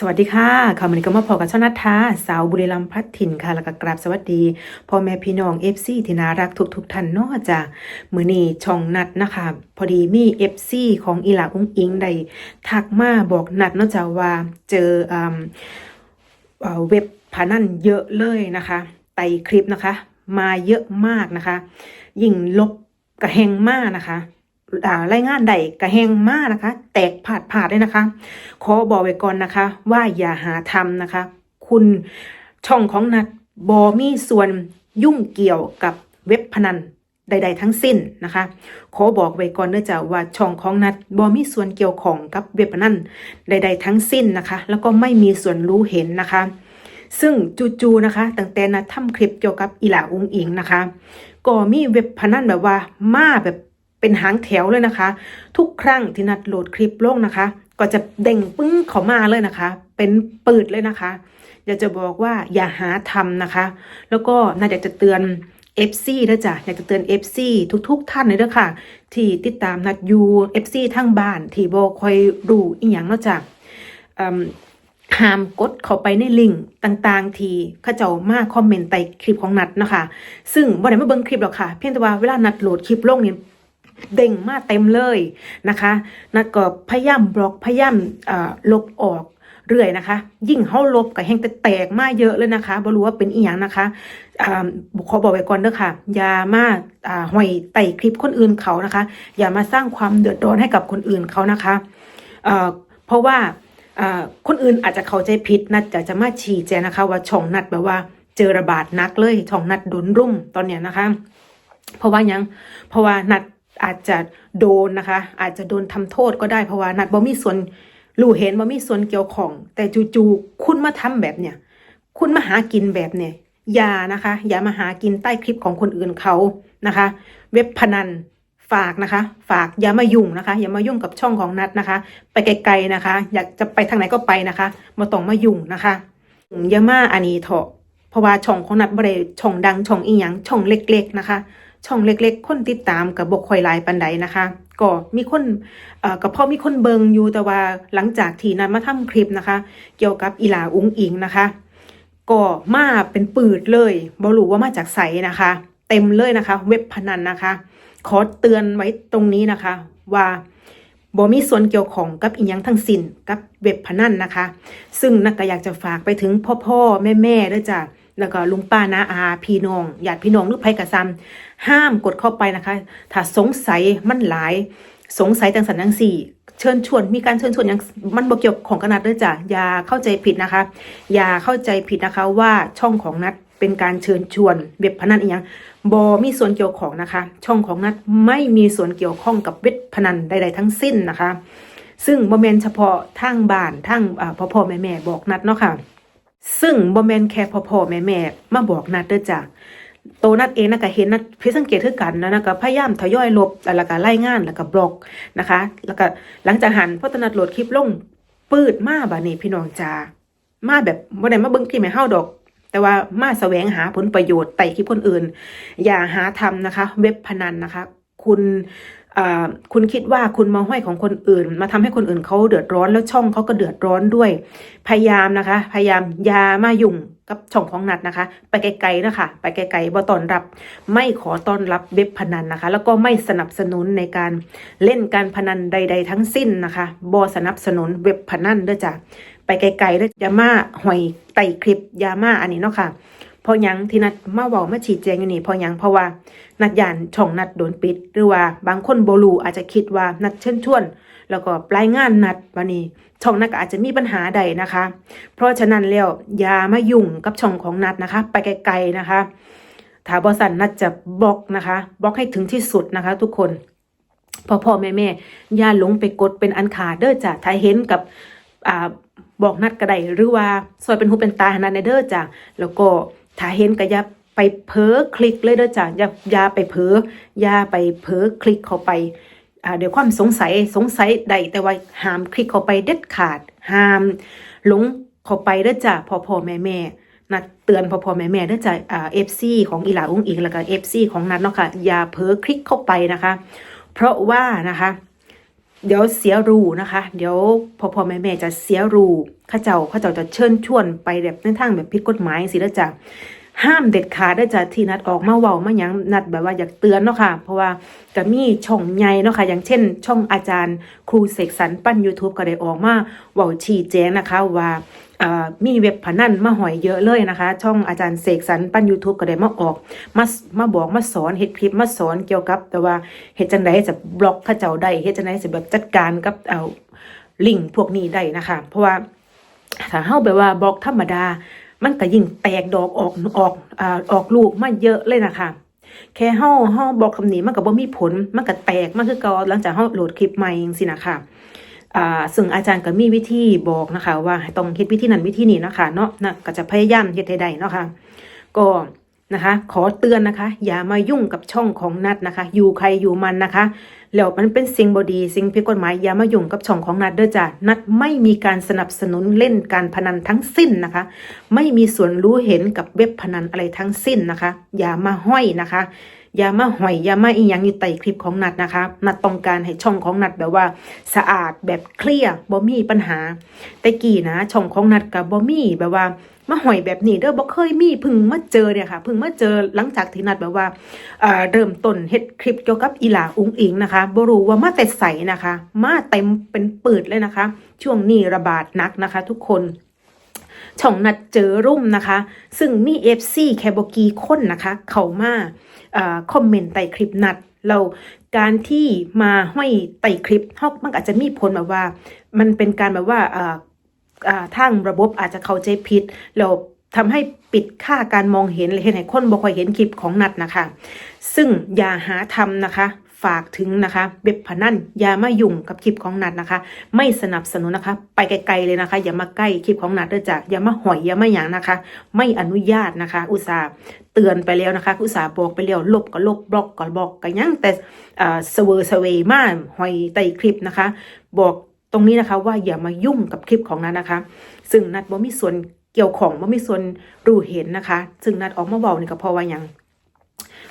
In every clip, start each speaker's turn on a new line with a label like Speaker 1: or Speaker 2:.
Speaker 1: สวัสดีค่ะข่าวมันก็มาพอกับช่อนัทธาสาวบุรีรัมย์พัดถิ่นค่ะ แล้วก็กราบสวัสดีพ่อแม่พี่น้องเอฟซีที่น่ารักทุกทุกๆท่านนาจ้ะมือนี้ช่องนัดนะคะ พอดีมีเอฟซีของอีหลาอุ้งอิงได้ทักมาบอกนัดนาจ้ะว่าเจอเออเว็บพนันเยอะเลยนะคะไต่คลิปนะคะ มาเยอะมากนะคะ ยิ่งลบกระแหงมากนะคะ รายงานใดกระแหงมากนะคะ แตกผาดผาดเลยนะคะ ขอบอกไว้ก่อนนะคะ ว่าอย่าหาทำนะคะ คุณช่องของนัดบอมีส่วนยุ่งเกี่ยวกับเว็บพนันใด ๆ ทั้งสิ้นนะคะ ขอบอกไว้ก่อนเนื่องจากว่าช่องของนัดบอมีส่วนเกี่ยวของกับเว็บพนันใด ๆ ทั้งสิ้นนะคะ แล้วก็ไม่มีส่วนรู้เห็นนะคะ ซึ่งจู่ๆนะคะ ตั้งแต่นัดทำคลิปเกี่ยวกับอีหลาอุงอิงนะคะ ก็มีเว็บพนันแบบว่ามาแบบ เป็นหางแถวเลยนะคะ ทุกครั้งที่นัดโหลดคลิปลงนะคะ ก็จะเด้งปึ้งเขามาเลยนะคะ เป็นปืดเลยนะคะอยากจะบอกว่าอย่าหาทำนะคะ แล้วก็น่าอยากจะเตือน FC ด้วยจ้ะอยากจะเตือน FC ทุกๆท่านเลยด้อค่ะ ที่ติดตามนัดยู FC ทั้งบ้าน ที่บอคอยดูอีหยังนาะจ้ะห้ามกดเข้าไปในลิงก์ต่างๆ ที่เขาเจ้ามาคอมเมนต์ใต้คลิปของนัดนะคะ ซึ่งบ่ได้มาเบิ่งคลิปหรอกค่ะ เพียงแต่ว่าเวลานัดโหลดคลิปลงนี่ เด้งมาเต็มเลยนะคะนัดก็พยายามบล็อกพยายามลบออกเรื่อยนะคะ ยิ่งเฮาลบก็แห้งแต่แตกมาเยอะเลยนะคะบ่รู้ว่าเป็นอีหยังนะคะอ่าขอบอกไว้ก่อนเด้อค่ะ อย่ามาอ่อยไต่คลิปคนอื่นเขานะคะ อย่ามาสร้างความเดือดร้อนให้กับคนอื่นเขานะคะเพราะว่าคนอื่นอาจจะเข้าใจผิดนัดจะจะมาชี้แจงนะคะ ว่าช่องนัดแบบว่าเจอระบาดนักเลยช่องนัดโดนรุ่มตอนเนี้ยนะคะ เพราะว่ายังเพราะว่านัด อาจจะโดนนะคะ อาจจะโดนทำโทษก็ได้เพราะว่านัดบ่มีส่วนรู้เห็นบ่มีส่วนเกี่ยวของ แต่จู่ๆคุณมาทำแบบเนี้ยคุณมาหากินแบบเนี่ยอย่านะคะ อย่ามาหากินใต้คลิปของคนอื่นเขานะคะ เว็บพนันฝากนะคะ ฝากอย่ามายุ่งนะคะ อย่ามายุ่งกับช่องของนัดนะคะ ไปไกลๆนะคะ อยากจะไปทางไหนก็ไปนะคะมาต้องมายุ่งนะคะอย่ามาอันนี้เถอะเพราะว่าช่องของนัดบ่ได้ช่องดังช่องอีหยังช่องเล็ก ๆ นะคะ ช่องเล็กๆ คนติดตามกับบกคอยลายปันใดนะคะ ก็มีคนเอ่อก็พอมีคนเบิงอยู่แต่ว่าหลังจากที่นั้นมาทำคลิปนะคะ เกี่ยวกับอีหลาอุ้งอิงนะคะ ก็มาเป็นปืดเลยบอรู้ว่ามาจากไสนะคะ เต็มเลยนะคะ เว็บพนันนะคะ ขอเตือนไว้ตรงนี้นะคะ ว่าบ่มีส่วนเกี่ยวของกับอีหยังทั้งสิ้นกับเว็บพนันนะคะ ซึ่งนักก็อยากจะฝากไปถึงพ่อพ่อแม่แม่ๆด้วยจ้ะ แล้วก็ลุงป้านาอาพี่น้องญาติพี่น้องหรือไผกระซัมห้ามกดเข้าไปนะคะ ถ้าสงสัยมันหลายสงสัยจังสันจังสี่ เชิญชวนมีการเชิญชวนอย่างมันบ่เกี่ยวของกนัดด้วยจ้ะอย่าเข้าใจผิดนะคะ อย่าเข้าใจผิดนะคะว่าช่องของนัดเป็นการเชิญชวนเว็บพนันอีกอย่างบอมีส่วนเกี่ยวของนะคะ ช่องของนัดไม่มีส่วนเกี่ยวข้องกับเว็บพนันใด ๆ ทั้งสิ้นนะคะ ซึ่งบ่แมนเฉพาะทางบ้านทางอ่าพ่อพ่อแม่แม่บอกนัดเนาะค่ะ ซึ่งบ่แมนแค่พ่อพ่อแม่แม่มาบอกนัดเด้อจ้ะโตนัดเองนะก็เห็นนัดเพิสังเกตคือกันนะนะก็พยายามทยอยลบแล้วก็ไล่งานแล้วก็บล็อกนะคะ แล้วก็หลังจากหันพ่อตนัดโหลดคลิปลงปืดมาบานี้พี่น้องจ้ามาแบบบ่ได้มาเบิ่งคลิปให้เฮาดอก แต่ว่ามาแสวงหาผลประโยชน์ไต่คลิปคนอื่น อย่าหาทำนะคะ เว็บพนันนะคะ คุณ คุณคิดว่าคุณมาห้อยของคนอื่น มาทำให้คนอื่นเขาเดือดร้อนแล้วช่องเขาก็เดือดร้อนด้วย พยายามนะคะ พยายามอย่ามายุ่งกับช่องของนัดนะคะ ไปไกลๆนะคะ ไปไกลๆบ่ต้อนรับ ไม่ขอต้อนรับเว็บพนันนะคะ แล้วก็ไม่สนับสนุนในการเล่นการพนันใด ๆ ทั้งสิ้นนะคะบ่สนับสนุนเว็บพนันด้อจ้ะไปไกลๆด้ออย่ามาหอยไต่คลิปอย่ามาอันนี้เนาะค่ะ พราะหยังที่นัดมาเว้ามาชี้แจงอยู่นี่พราะหยังเพราะว่านัดยานช่องนัดโดนปิด หรือว่าบางคนบ่รู้อาจจะคิดว่านัดเชิญชวน แล้วก็ปลายงานนัดวันนี้ช่องนัดก็อาจจะมีปัญหาใดนะคะ เพราะฉะนั้นแล้วอย่ามายุ่งกับช่องของนัดนะคะ ไปไกลๆนะคะถ้าบอสันนัดจะบล็อกนะคะบล็อกให้ถึงที่สุดนะคะ ทุกคนพ่อพ่อแม่แม่ย่าหลงไปกดเป็นอันขาดเด้อจ้ะถ้าเห็นกับอ่าบอกนัดก็ไดหรือว่าซอยเป็นหูเป็นตาหนัดในเด้อจ้ะแล้วก็ ถ้าเห็นก็อย่าไปเผลอคลิกเลยเด้อจ้ะอย่าอย่าไปเผลออย่าไปเผลอคลิกเข้าไปอ่าเดี๋ยวความสงสัยสงสัยใดแต่ว่าห้ามคลิกเข้าไปเด็ดขาดห้ามหลงเข้าไปเด้อจ้ะพ่อพ่อแม่แม่นัดเตือนพ่อพ่อแม่แม่เด้อจ้ะอ่าเอฟซีของอีหลาอุ้งอิงแล้วก็เอฟซีของนัดเนาะค่ะอย่าเผลอคลิกเข้าไปนะคะ เพราะว่านะคะ เดี๋ยวเสียรูนะคะ เดี๋ยวพอพอแม่แม่จะเสียรูข้าเจ้าข้าเจ้าจะเชิญชวนไปแบบในทางแบบผิดกฎหมายสิแล้วจ้ะห้ามเด็ดขาดได้จ้ะที่นัดออกมาเว้ามาหยังนัดแบบว่าอยากเตือนเนาะค่ะ เพราะว่าก็มีช่องใหญ่เนาะค่ะ อย่างเช่น ช่องอาจารย์ ครูเสกสรรปั้น YouTube ก็ได้ออกมาเว้าชี้แจงนะคะว่า มีเว็บพนันมาหอยเยอะเลยนะคะ ช่องอาจารย์เสกสรรปั้น YouTube ก็ได้มาออก มามาบอกมาสอนเฮ็ดคลิปมาสอนเกี่ยวกับ แต่ว่าเฮ็ดจังไดจะบล็อกเขาเจ้าได้เฮ็ดจังไดจะแบบจัดการกับเอาลิงก์พวกนี้ได้นะคะ เพราะว่าถ้าเฮาแบบว่าบล็อกธรรมดา มันก็ยิ่งแตกดอกออกออกอ่าออกลูกมาเยอะเลยนะคะแค่เฮาเฮาบล็อกคำนี้มันก็บ่มีผล มันก็แตกมาคือเก่าหลังจากเฮาโหลดคลิปใหม่จังซี่นะคะ ซึ่งอาจารย์ก็มีวิธีบอกนะคะ ว่าต้องเฮ็ดวิธีนั้นวิธีนี้นะคะเนาะนะก็จะพยายามเฮ็ดให้ได้เนาะค่ะก็นะคะ ขอเตือนนะคะ อย่ามายุ่งกับช่องของนัดนะคะ อยู่ใครอยู่มันนะคะแล้วมันเป็นสิ่งบดีสิ่งผิดกฎหมายอย่ามายุ่งกับช่องของนัดเด้อจ้ะนัดไม่มีการสนับสนุนเล่นการพนันทั้งสิ้นนะคะ ไม่มีส่วนรู้เห็นกับเว็บพนันอะไรทั้งสิ้นนะคะ อย่ามาห้อยนะคะ อย่ามาหอยอย่ามาอีหยังอยู่ใต้คลิปของนัดนะคะ นัดต้องการให้ช่องของนัดแบบว่า สะอาดแบบเคลียร์บ่มีปัญหา แต่กี่นะ ช่องของนัดกับบ่มีแบบว่ามาหอยแบบนี้เด้อบ่เคยมีพึ่งมาเจอเนี่ยค่ะพึ่งมาเจอหลังจากที่นัดแบบว่าเอ่อเริ่มต้นเฮ็ดคลิปเกี่ยวกับอีหลาอุ้งอิงนะคะบ่รู้ว่ามาแต่ใสนะคะ มาเต็มเป็นปืดเลยนะคะ ช่วงนี้ระบาดหนักนะคะ ทุกคน ช่องนัดเจอรุ่มนะคะ ซึ่งมี FC แคบกีคนนะคะ เขามาอคอมเมนต์ใต้คลิปนัดเราการที่มาห้อยไต่คลิปเฮามันอาจจะมีผลแบบว่า มันเป็นการแบบว่าทางระบบอาจจะเข้าใจผิดแล้วทำให้ปิดค่าการมองเห็นเลยเห็นให้คนบ่ค่อยเห็นคลิปของนัดนะคะ ซึ่งอย่าหาทำนะคะ ฝากถึงนะคะเว็บพนันอย่ามายุ่งกับคลิปของนัดนะคะ ไม่สนับสนุนนะคะ ไปไกลๆเลยนะคะ อย่ามาใกล้คลิปของนัดเด้อจ้ะอย่ามาหอยอย่ามาหยังนะคะ ไม่อนุญาตนะคะ อุตส่าห์เตือนไปแล้วนะคะ อุตส่าห์บอกไปแล้วลบก็ลบบล็อกก็บล็อกก็ยังแต่อ่าเสเวอร์เสเวมากหอยใต้คลิปนะคะ บอกตรงนี้นะคะว่าอย่ามายุ่งกับคลิปของนัดนะคะ ซึ่งนัดบ่มีส่วนเกี่ยวของบ่มีส่วนรู้เห็นนะคะ ซึ่งนัดออกมาเว้านี่ก็เพราะว่าหยัง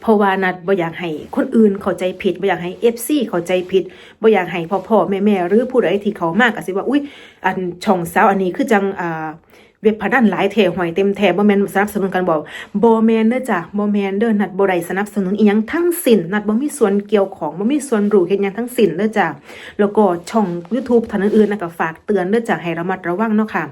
Speaker 1: เพราะว่านัดบ่อยากให้คนอื่นเข้าใจผิดบ่อยากให้เอฟซีเข้าใจผิดบ่อยากให้พ่อพ่อแม่แม่หรือผู้ใดที่เขามากก็สิว่าอุ้ยอันช่องสาวอันนี้คือจังอ่า เว็บพนันหลายแถหอยเต็มแถบ่แมนสนับสนุนกันบ่บ่แมนเด้อจ้ะบ่แมนเด้อนัดบ่ได้สนับสนุนอีหยังทั้งสิ้นนัดบ่มีส่วนเกี่ยวของบ่มีส่วนรู้เฮ็ดหยังทั้งสิ้นเด้อจ้ะแล้วก็ช่อง YouTube ท่านอื่นๆนะก็ฝากเตือนเด้อจ้ะให้ระมัดระวังเนาะค่ะ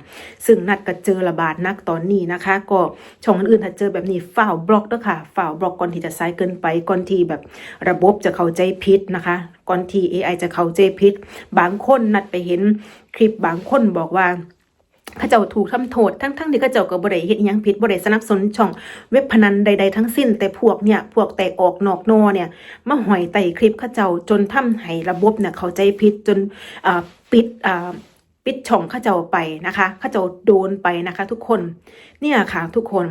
Speaker 1: ซึ่งนัดก็เจอระบาดนักตอนนี้นะคะ ก็ช่องอื่นๆถ้าเจอแบบนี้ฝ่าวบล็อกเด้อค่ะฝ่าวบล็อกก่อนที่จะสายเกินไปก่อนที่แบบระบบจะเข้าใจผิดนะคะ ก่อนที่ AI จะเข้าใจผิดบางคนนัดไปเห็นคลิปบางคนบอกว่า ข้าเจ้าถูกทำโทษทั้งๆที่ข้าเจ้าก็บ่ได้เฮ็ดยังผิดบ่ได้สนับสนุนช่องเว็บพนันใด ๆ ทั้งสิ้น แต่พวกเนี่ยพวกแตกออกนอกนอเนี่ยมาหอยไต่คลิปข้าเจ้าจนทำให้ระบบเนี่ยเข้าใจผิดจนปิดอ่า ปิดช่องข้าเจ้าไปนะคะข้าเจ้าโดนไปนะคะ ทุกคน เนี่ยค่ะทุกคน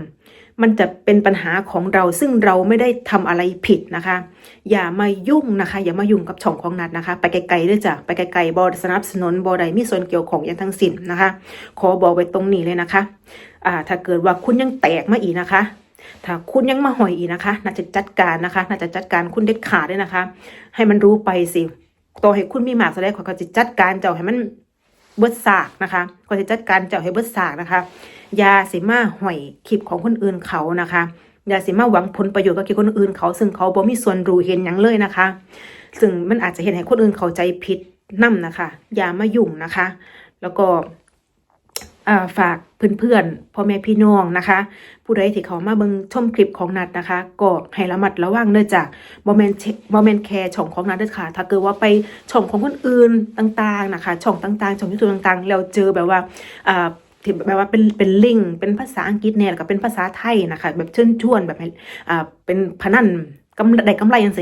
Speaker 1: มันจะเป็นปัญหาของเราซึ่งเราไม่ได้ทำอะไรผิดนะคะ อย่ามายุ่งนะคะ อย่ามายุ่งกับช่องของนัดนะคะ ไปไกลๆด้วยจ้ะไปไกลๆบอสนับสนุนบอใดมีส่วนเกี่ยวของอย่างทั้งสิ้นนะคะ ขอบอกไว้ตรงนี้เลยนะคะอ่าถ้าเกิดว่าคุณยังแตกมาอีกนะคะถ้าคุณยังมาหอยอีกนะคะ น่าจะจัดการนะคะ น่าจะจัดการคุณเด็ดขาดด้วยนะคะ ให้มันรู้ไปสิต่อให้คุณมีหมากแสดงขอเขาจะจัดการเจ้าให้มัน เบิดสากนะคะก็จะจัดการเจ้าให้เบิดสากนะคะยาสิมาห่อยขีบของคนอื่นเขานะคะยาสิมาหวังผลประโยชน์กับคลิปคนอื่นเขา ซึ่งเขาบ่มีส่วนรู้เห็นอยังเลยนะคะ ซึ่งมันอาจจะเห็นให้คนอื่นเข้าใจผิดนํนะคะอย่ามายุ่งนะคะ แล้วก็ ฝากเพื่อนๆพ่อแม่พี่น้องนะคะ ผู้ใดที่เขามาเบิ่งชมคลิปของนัดนะคะก็ให้ระมัดระวังเด้องจ้ะบ่แมนเชบ่แมนแค่ช่องของนัดเด้อค่ะ ถ้าเกิดว่าไปช่องของคนอื่นต่างๆนะคะ ช่องต่างๆช่องยูทูบต่างๆ แล้วเจอแบบว่าอ่าที่แบบว่าเป็นเป็นลิงเป็นภาษาอังกฤษเนี่ยแล้วก็เป็นภาษาไทยนะคะ แบบเชิญชวนแบบอ่าเป็นพนัน กำได้กำไรยังไง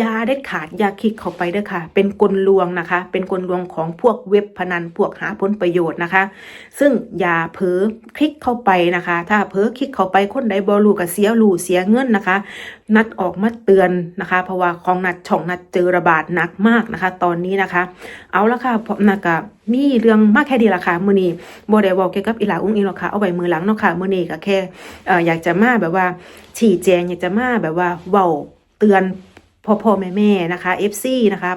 Speaker 1: ยาเด็ดขาดยาคลิกเข้าไปเด้อค่ะ เป็นกลลวงนะคะ เป็นกลลวงของพวกเว็บพนันพวกหาผลประโยชน์นะคะ ซึ่งอย่าเผลอคลิกเข้าไปนะคะ ถ้าเผลอคลิกเข้าไปคนใดบอลูก็เสียรูเสียเงินนะคะ นัดออกมาเตือนนะคะ เพราะว่าของนัดช่องนัดเจอระบาดหนักมากนะคะ ตอนนี้นะคะ เอาละค่ะผมนักะมีเรื่องมากแค่ดีละค่ะมื้อนี้บ่ได้เว้าเกี่ยวกับอีหลาอุ้งอิงหรอกค่ะเอาไว้มือหลังเนาะค่ะมื้อนี้ก็แค่เอ่ออยากจะมาแบบว่าชี้แจงอยากจะมาแบบว่าเว้าเตือนพ่อพ่อแม่แม่นะคะ FC นะคะ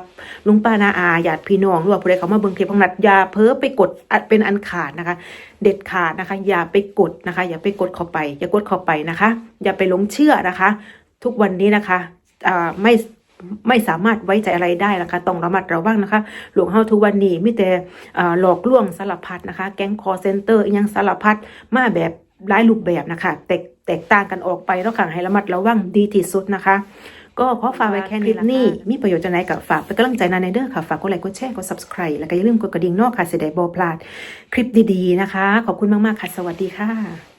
Speaker 1: ลุงป้านาอาญาติพี่น้องหรือว่าผู้ใดเขามาเบิ่งคลิปของนัดอย่าเพ้อไปกดอัดเป็นอันขาดนะคะ เด็ดขาดนะคะ อย่าไปกดนะคะ อย่าไปกดเข้าไป อย่ากดเข้าไปนะคะ อย่าไปหลงเชื่อนะคะ ทุกวันนี้นะคะไม่ ไม่สามารถไว้ใจอะไรได้นะคะต้องระมัดระวังนะคะ หลวงเฮาทุกวันนี้มีแต่หลอกลวงสารพัดนะคะ แก๊งคอเซนเตอร์ยังสารพัดมาแบบหลายรูปแบบนะคะ แตกแตกต่างกันออกไปแล้วค่ะให้ระมัดระวังดีที่สุดนะคะ ก็ขอฝากไว้แค่นี้ละนี้มีประโยชน์จะไหนกับฝากเป็นกำลังใจนาในเด้อค่ะ ฝากกดไลค์กดแชร์กด subscribe แล้วก็อย่าลืมกดกระดิ่งนอกค่ะเสียดายบอพลาด คลิปดีๆนะคะ ขอบคุณมากๆค่ะ สวัสดีค่ะ